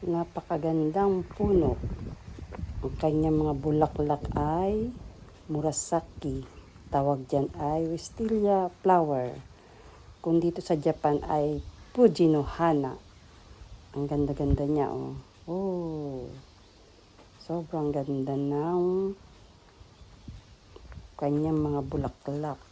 Napakagandang puno. Ang kanyang mga bulaklak ay murasaki. Tawag dyan ay wisteria flower. Kung dito sa Japan ay Fujinohana. Ang ganda-ganda niya, oh. Oh. Sobrang ganda ng kanyang mga bulaklak.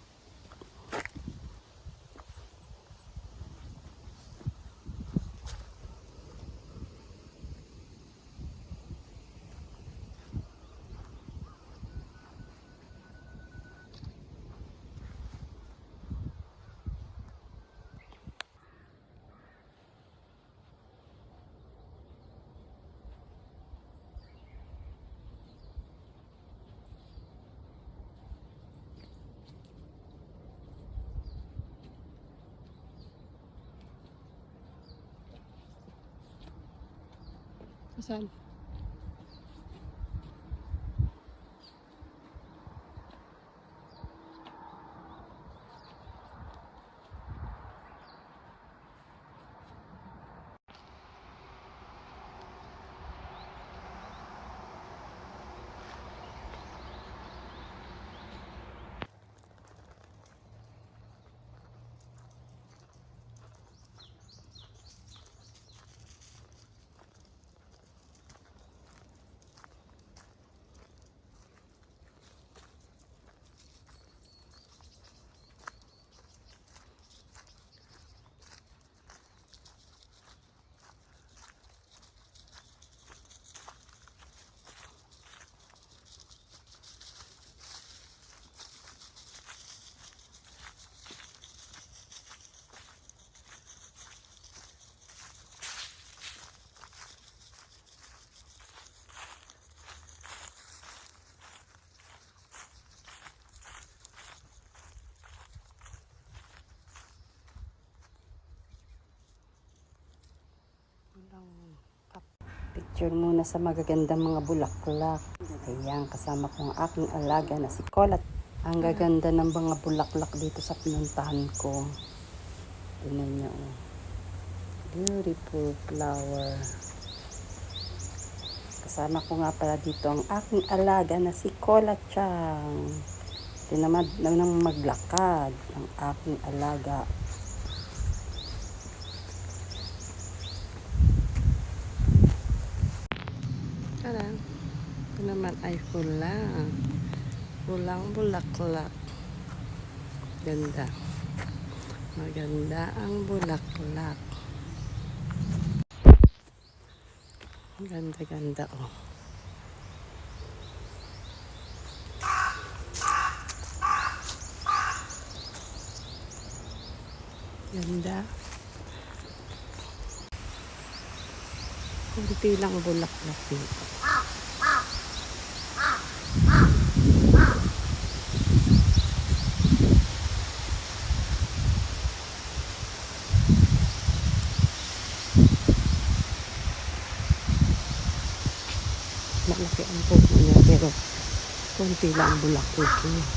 مثلا Picture muna sa magagandang mga bulaklak. Ayan, kasama ko ang aking alaga na si Colat. Ang gaganda ng mga bulaklak dito sa pinuntahan ko. Tingnan niyo. oh. Beautiful flower. Kasama ko nga pala dito ang aking alaga na si Cola. Tinamad na nang maglakad ang aking alaga. Naman ay fulang. Fulang bulaklak. Ganda. Maganda ang bulaklak. Ganda-ganda oh. Ganda. Kunti lang bulaklak dito. Ang puno niya pero kunti lang ang bulaklak niya.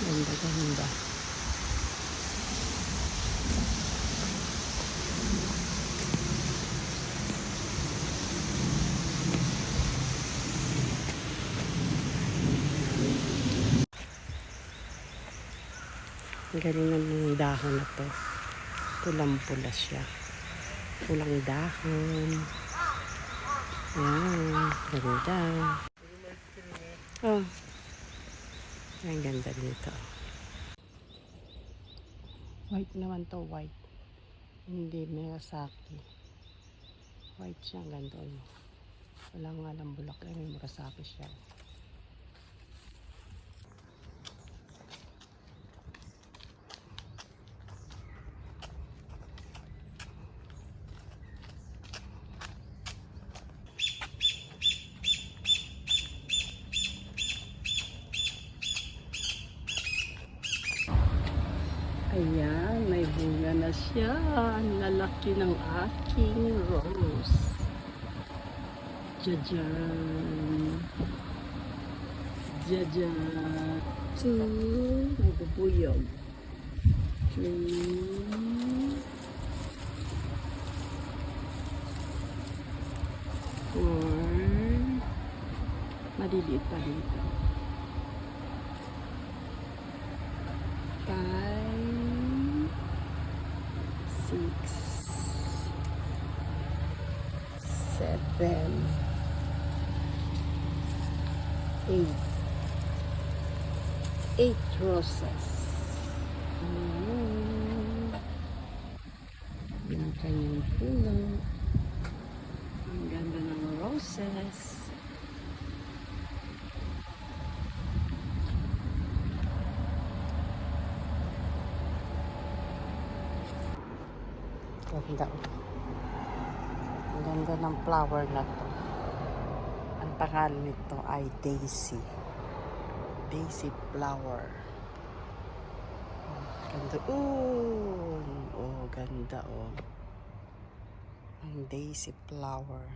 Ganda, ganda. Ang galing ng dahon na to. Pulang-pula siya. Pulang dahon. Ayan, ganda. Oh. Ang ganda nito. White naman to, white. Hindi Murasaki. White siya, ganda. oh. Wala nga lang bulak eh, may Murasaki siya. Ayan, may bunga na siya. Lalaki ng aking rose. Jajan. Jaja. Two. Nagbubuyog. Three. Four. Maliliit pa dito. Seven. Eight. Eight roses. Mm. Yung kanyang puno. Ang ganda ng roses. Ganda. Ang ganda ng flower na to. Ang pangalan nito ay Daisy. Daisy flower. Ganda. Ooh! Oh, ganda oh. Ang daisy flower.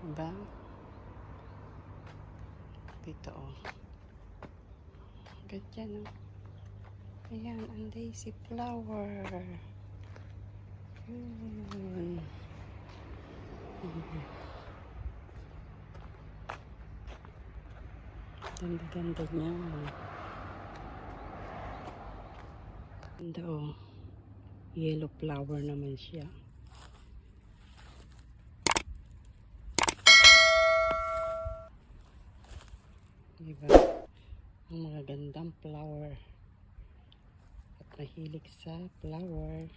Diba? Dito oh. Ganyan oh. Ayan, ang daisy flower. Yun. Ganda-ganda niya. Ganda oh. Yellow flower naman siya. Diba? Ang mga gandang flower mahilig sa flower.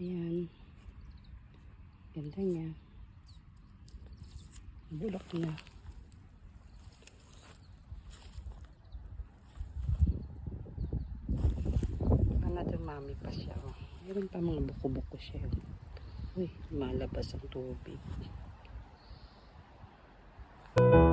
Ayan. Ganda niya. Bulak niya. Ano dumami pa siya. Oh. Meron pa mga buko-buko siya. Oh. Uy, malabas ang tubig. Thank you.